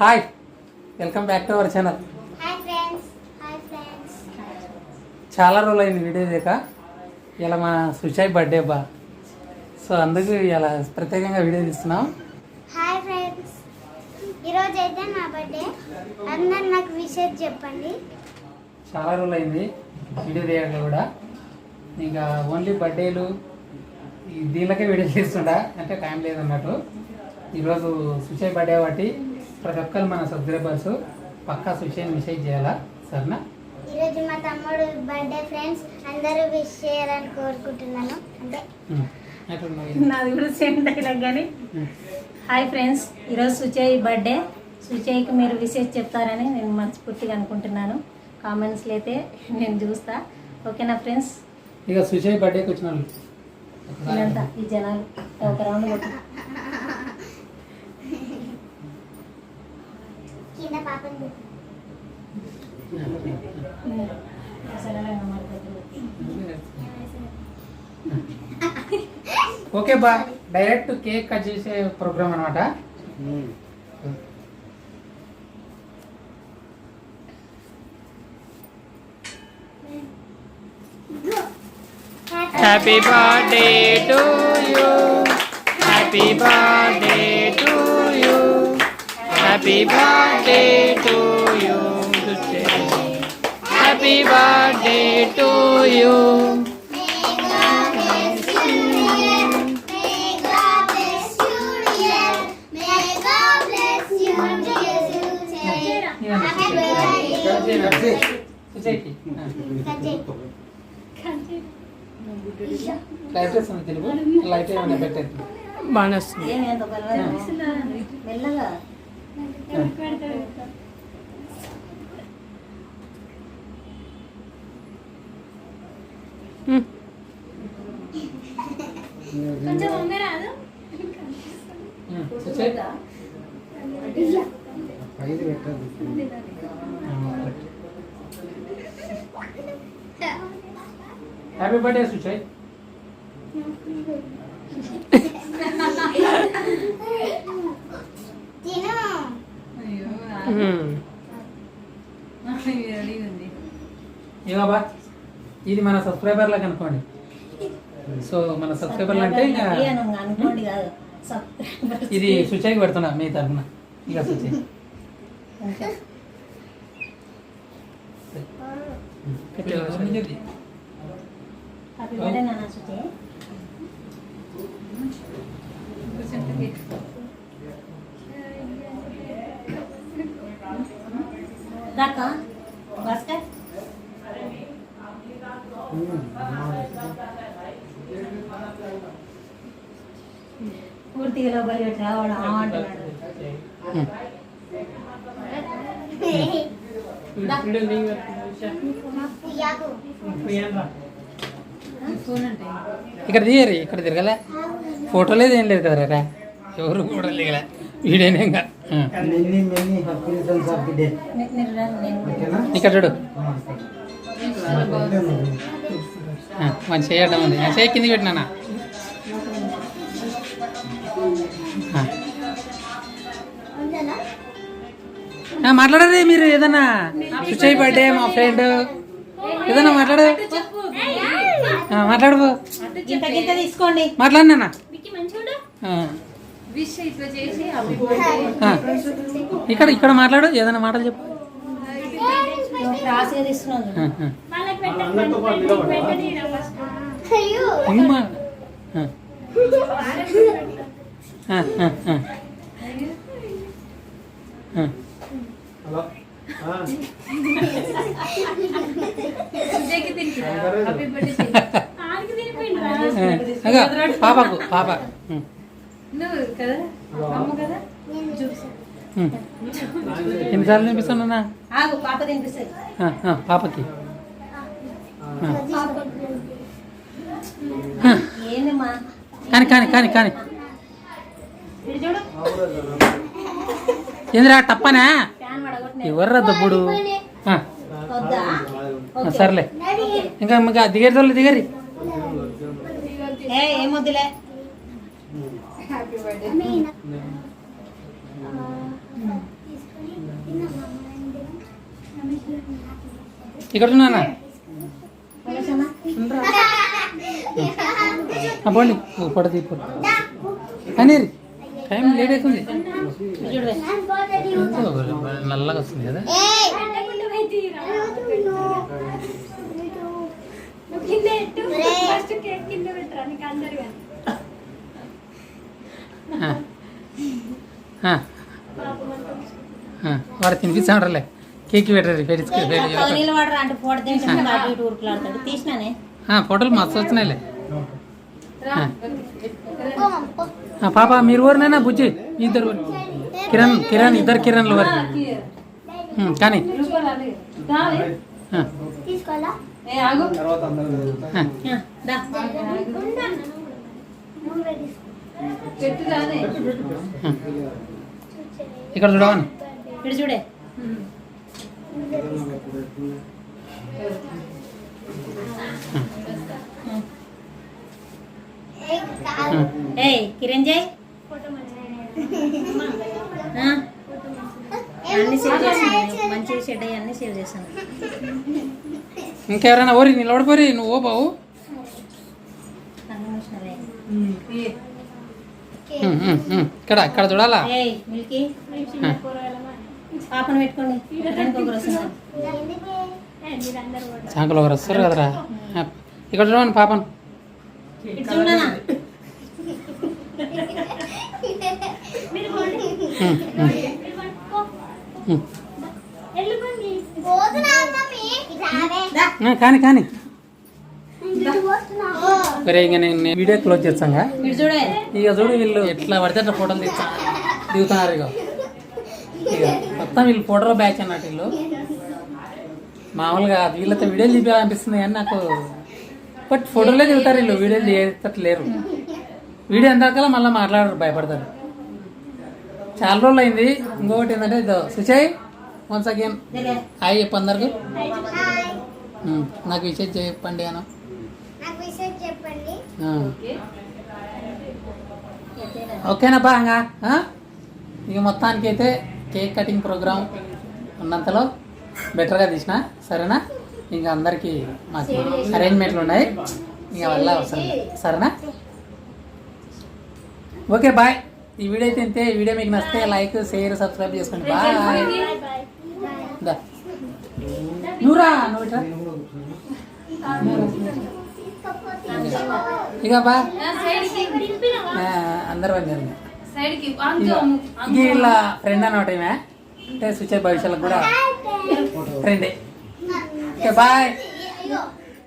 Hi welcome back to our channel. చాలా రోజులు అయింది వీడియో లేక ఇలా మా సుచాయ్ బర్త్డే బా. సో అందుకు ఇలా ప్రత్యేకంగా వీడియో తీస్తున్నాం. హాయ్ ఫ్రెండ్స్ ఈరోజు అయితే నా బర్త్డే అందరు నాకు విషయం చెప్పండి. చాలా రోజులు అయింది వీడియో తీయక కూడా. ఇంకా ఓన్లీ బర్త్డేలు దీనికే వీడియో చేస్తుండా అంటే టైం లేదు అన్నట్టు. ఈరోజు సుచాయ్ బర్త్డే కాబట్టి ప్రతి ఒక్కరు మన సబ్స్క్రైబర్స్ పక్కా సుచాయ్ని మెసేజ్ చేయాలా? సరేనా? ఈరోజు మా తమ్ముడు బర్త్డే ఫ్రెండ్స్ అందరూ విష్ చేయాలని కోరుకుంటున్నాను. అంటే నాది కూడా సేమ్ డైలాగ్ కానీ. హాయ్ ఫ్రెండ్స్ ఈరోజు సుచయ్ బర్త్డే సుచయ్కి మీరు విశేష చెప్తారని నేను మనస్ఫూర్తిగా అనుకుంటున్నాను. కామెంట్స్లో అయితే నేను చూస్తా. ఓకేనా ఫ్రెండ్స్ ఇక సుచాయ్ బర్త్డేకి వచ్చిన ఈ జనాలు. ఒక రౌండ్ కింద. ఓకే బా డైరెక్ట్ కేక్ కట్ చేసే ప్రోగ్రామ్ అనమాట happy birthday to you happy birthday happy birthday to you happy birthday to you light వస్తుంది తెలుగు లైట్ ఏమైనా పెట్టండి బాగానే వస్తుంది ఏమి ఎంత బలమైన మెల్లగా హ్యాపీ బర్త్డే సుచయ్ తిను. ఇక బా ఇది మన సబ్స్క్రైబర్లకు అనుకోండి. సో మన సబ్స్క్రైబర్లు అంటే ఇది సుచయ్కి పెడుతున్నా మీ తరఫున. ఇక సుచయ్. హ్యాపీ బర్త్డే నాన్న సుచయ్ దాకా భాస్కర్ పూర్తిగా లోపలి పెట్టి రావడం ఆ అంటున్నాడు యాకు ఇక్కడ దిగరు ఇక్కడ తిరగలే ఫోటో లేదు ఏం లేదు కదా రా ఎవరు కూడా దిగలే వీడేనే ఇంకా. ఇక్కడ చూడు. చేయడం ఉంది. ఆ, చేయి కిందికి పెట్టినా మాట్లాడరు మీరు ఏదన్నా. సుచయ్ బర్త్డే మా ఫ్రెండ్. ఏదన్నా మాట్లాడు. ఆ, మాట్లాడు పో. ఇంత గింత తీసుకోండి. మాట్లాడు ఇక్కడ ఇక్కడ మాట్లాడు ఏదన్నా మాటలు చెప్పు. పాపకు పాప. నువ్వు కదా? అమ్మ కదా? ఉం. ఎన్నిసార్లు పాప తినిపిస్తుంది ఆ, పాపకి. కానీ కానీ కానీ కానీ. ఏందిరా టప్పనా ఫ్యాన్ పడగొట్టిన. ఎవర్రా ఓకే. సర్లే. ఇంకా ఇంకా దిగరి తోళ్ళు దిగరి. ఏ ఏమొద్దులే బర్త్డే ఇక్కడ ఉన్నానా పోండి. పడది అని టైం లేట్ అవుతుంది. నల్లగా వస్తుంది కదా? అందరు వాడు తినిపించాడలే కేక్ పెట్టరు ఫోటోలు మస్తు వచ్చినాయిలే పాప మీరు ఊరినైనా బుజ్జి ఇద్దరు. కిరణ్ కిరణ్ ఇద్దరు కిరణ్లు వారి కానీ రూపాయలు ఇక్కడ చూడవని ఇటు చూడే. ఏ కిరణ్ జయ్ అన్ని సేవ్ చేసాను మంచి షెడ్ అన్ని సేవ్ చేశాను ఇంకెవరైనా ఓరి నిలబడిపోరి నువ్వు ఓ బావు. అన్ని మూసినవే. ఇక్కడ ఇక్కడ చూడాలా? రెండు ఒకరు వస్తున్నారు. చాకులు ఒకరు వస్తారు కదరా? ఇక్కడ చూడమని పాపను. కానీ కానీ. సరే ఇంక నేను వీడియో క్లోజ్ చేస్తాగా? ఇక చూడు. వీళ్ళు ఎట్లా పడితే అట్లా ఫోటోలు తీస్తా దిగుతున్నారు ఇక ఇక మొత్తం వీళ్ళు ఫోటోలో బ్యాచ్ అన్నట్టు వీళ్ళు. మామూలుగా వీళ్ళతో వీడియోలు తీయాలనిపిస్తుంది కానీ నాకు బట్ ఫోటోలే దిగుతారు వీళ్ళు. వీడియోలు తీయటట్టు లేరు వీడియో ఎందాకలా మళ్ళీ మాట్లాడరు భయపడతారు. చాలా రోజులు అయింది. ఇంకొకటి ఏంటంటే ఇదో సుచయ్ వన్స్ అగైన్. హాయ్ చెప్పు అందరికి. హాయ్ ఉమ్, నాకు విషయం చెప్పండి అను. ఓకేనా బాగా ఇక మొత్తానికి అయితే కేక్ కటింగ్ ప్రోగ్రామ్ ఉన్నంతలో బెటర్గా తీసిన సరేనా? ఇంకా అందరికీ మాకు అరేంజ్మెంట్లు ఉన్నాయి. ఇంకా వల్ల అవసరం. సరేనా? Okay bye. ఈ వీడియో అయితే ఇంతే. ఈ వీడియో మీకు నచ్చితే లైక్ షేర్ సబ్స్క్రైబ్ చేసుకోండి. బాయ్. బాయ్ బాయ్ దా. నువ్వురా నువ్వు ఇట్రా. ఇక బా. ఆ, సైడ్కి ఆ, అందరూ ఇక వీళ్ళ ఫ్రెండ్ అనమాట ఈమె. అంటే సుచే భవిష్యత్తులో కూడా ఫ్రెండే ఓకే బాయ్